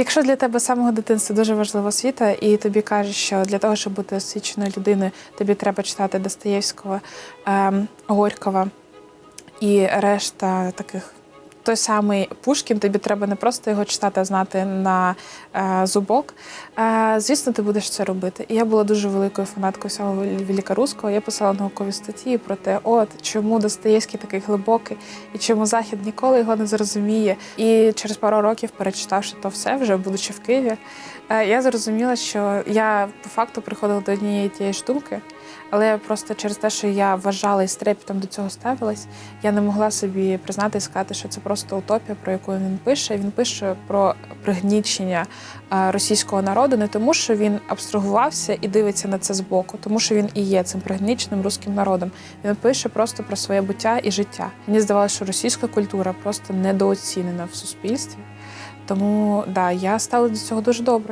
Якщо для тебе самого дитинства дуже важлива освіта, і тобі кажуть, що для того, щоб бути освіченою людиною, тобі треба читати Достоєвського, ем, Горького і решта таких. Той самий Пушкін, тобі треба не просто його читати, а знати на е, зубок. Е, звісно, ти будеш це робити. І я була дуже великою фанаткою всього Велика Руського. Я писала наукові статті про те, от чому Достоєвський такий глибокий, і чому Захід ніколи його не зрозуміє. І через пару років, перечитавши то все, вже будучи в Києві, е, я зрозуміла, що я по факту приходила до однієї тієї ж думки. Але просто через те, що я вважала і з трепетом до цього ставилась, я не могла собі признати і сказати, що це просто утопія, про яку він пише. Він пише про пригнічення е, російського народу, не тому, що він абстрагувався і дивиться на це збоку, тому що він і є цим пригніченим руським народом. Він пише просто про своє буття і життя. Мені здавалося, що російська культура просто недооцінена в суспільстві. Тому да, я ставлю до цього дуже добре.